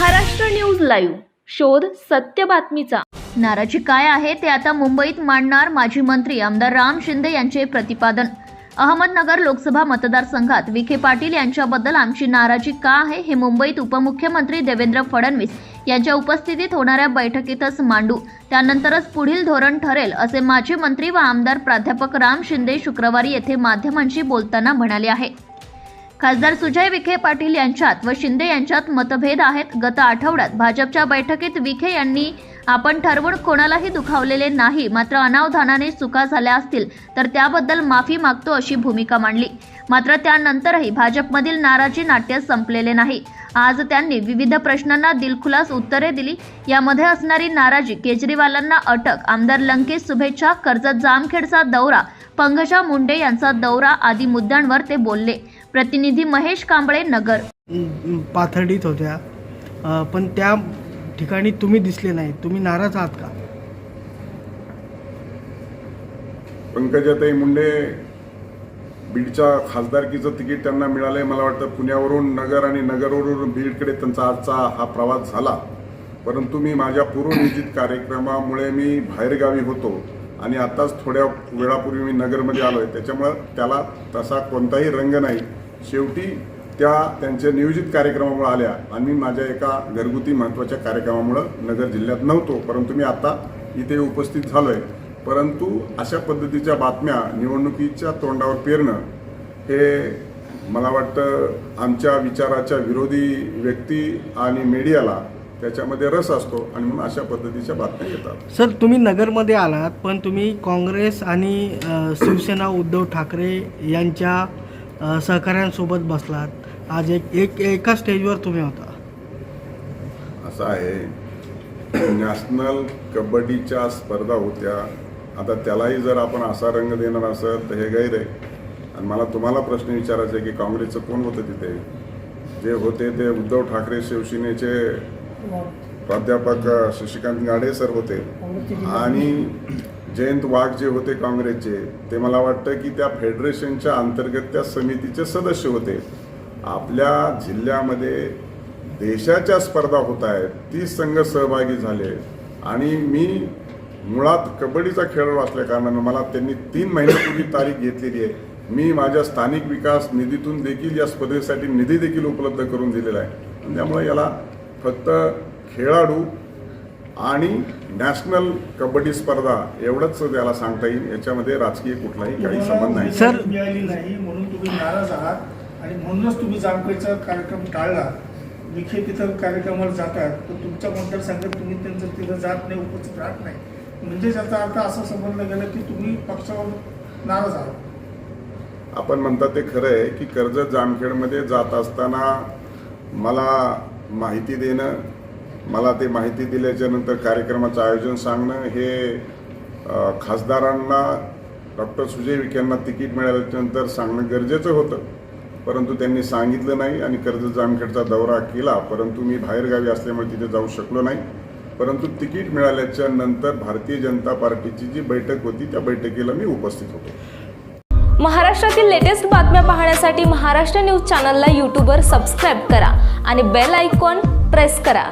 Maharashtra news live. शोध सत्य बातमीचा. नाराजी काय आहे ते आता मुंबईत मांडणार माजी मंत्री आमदार राम शिंदे यांचे प्रतिपादन. अहमदनगर लोकसभा मतदारसंघात विखे पाटील यांच्याबद्दल आमची नाराजी का आहे हे मुंबईत उपमुख्यमंत्री देवेंद्र फडणवीस यांच्या उपस्थितीत होणाऱ्या बैठकीतच मांडू. त्यानंतरच पुढील धोरण ठरेल असे माजी मंत्री व आमदार प्राध्यापक राम शिंदे शुक्रवारी येथे माध्यमांशी बोलताना म्हणाले आहे. खासदार सुजय विखे पाटील यांच्यात व शिंदे यांच्यात मतभेद आहेत. गत आठवड्यात भाजपच्या बैठकीत विखे यांनी आपण ठरवून कोणालाही दुखावलेले नाही मात्र अनावधानाने चुका झाल्या असतील तर त्याबद्दल माफी मागतो अशी भूमिका मांडली. मात्र त्यानंतरही भाजपमधील नाराजी नाट्य संपलेले नाही. आज त्यांनी विविध प्रश्नांना दिलखुलास उत्तरे दिली. यामध्ये असणारी नाराजी केजरीवालांना अटक आमदार लंकेश शुभेच्छा कर्जत जामखेडचा दौरा पंकजा मुंडे यांचा दौरा आदी मुद्द्यांवर ते बोलले. प्रतिनिधी महेश कांबळे नगर. पाथर्डीत होत्या. अ, पण त्या ठिकाणी तुम्ही दिसले नाही. तुम्ही नाराज आहात का? पंकजाताई मुंडे बीडच्या खासदारकीचं तिकीट त्यांना मिळालंय. मला वाटतं पुण्यावरून नगर आणि नगरवरून बीडकडे त्यांचा आजचा हा प्रवास झाला. परंतु मी माझ्या पूर्वनियोजित कार्यक्रमामुळे मी बाहेरगावी होतो आणि आताच थोड्या वेळापूर्वी मी नगरमध्ये आलोय. त्याच्यामुळं त्याला तसा कोणताही रंग नाही. शेवटी त्या त्यांच्या नियोजित कार्यक्रमामुळे आल्या. आणि मी माझ्या एका घरगुती महत्त्वाच्या कार्यक्रमामुळं नगर जिल्ह्यात नव्हतो परंतु मी आता इथे उपस्थित झालो आहे परंतु अशा पद्धतीच्या बातम्या निवडणुकीच्या तोंडावर पेरणं हे मला वाटतं आमच्या विचाराच्या विरोधी व्यक्ती आणि मीडियाला त्याच्यामध्ये रस असतो आणि म्हणून अशा पद्धतीच्या बातम्या येतात. सर तुम्ही नगरमध्ये आलात पण तुम्ही काँग्रेस आणि शिवसेना उद्धव ठाकरे यांच्या सहकाऱ्यांसोबत बसलात. आज एक एक एका स्टेजवर तुम्ही होता. असं आहे. नॅशनल कबड्डीच्या स्पर्धा होत्या. आता त्यालाही जर आपण असा रंग देणार असेल तर हे गैर आहे. आणि मला तुम्हाला प्रश्न विचारायचा आहे की काँग्रेसचं कोण होतं तिथे? जे होते ते उद्धव ठाकरे शिवसेनेचे प्राध्यापक शशिकांत गाडे सर होते. आणि जयंत वाघ जे होते काँग्रेसचे ते मला वाटतं की त्या फेडरेशनच्या अंतर्गत त्या समितीचे सदस्य होते. आपल्या जिल्ह्यामध्ये देशाच्या स्पर्धा होत आहेत तीस संघ सहभागी झाले. आणि मी मुळात कबड्डीचा खेळाडू असल्याकारणानं मला त्यांनी तीन महिन्यापूर्वी तारीख घेतलेली आहे. मी माझ्या स्थानिक विकास निधीतून देखील या स्पर्धेसाठी निधी देखील उपलब्ध करून दिलेला आहे. त्यामुळे याला फक्त खेळाडू आणि नॅशनल कबड्डी स्पर्धा एवढंच त्याला सांगता येईल. याच्यामध्ये राजकीय कुठलाही काही संबंध नाही. सर- सर मिळाली नाही म्हणून तुम्ही नाराज आहात. आणि म्हणूनच तुम्ही जामखेडचा कार्यक्रम टाळला. विखे तिथं कार्यक्रमाला जातात. तर तुमच्या मतदारसंघात तुम्ही त्यांचं तिथं जात नाही उपस्थित राहत नाही. म्हणजे त्याचा अर्थ असं समजलं गेलं की तुम्ही पक्षावर नाराज आहात. आपण म्हणता ते खरं आहे की कर्जत जामखेडमध्ये जात असताना मला माहिती देणं मला ते माहिती दिल्याच्या नंतर कार्यक्रमाचं आयोजन सांगणं हे खासदारांना डॉक्टर सुजय विखेंना तिकीट मिळाल्याच्यानंतर सांगणं गरजेचं होतं. परंतु त्यांनी सांगितलं नाही आणि कर्ज जामखेडचा दौरा केला परंतु मी बाहेरगावी असल्यामुळे तिथे जाऊ शकलो नाही. परंतु तिकीट मिळाल्याच्या नंतर भारतीय जनता पार्टीची जी बैठक होती त्या बैठकीला मी उपस्थित होतो. महाराष्ट्रातील लेटेस्ट बातम्या पाहण्यासाठी महाराष्ट्र न्यूज चॅनलला यूट्यूबवर सबस्क्राईब करा आणि बेल आयकॉन प्रेस करा.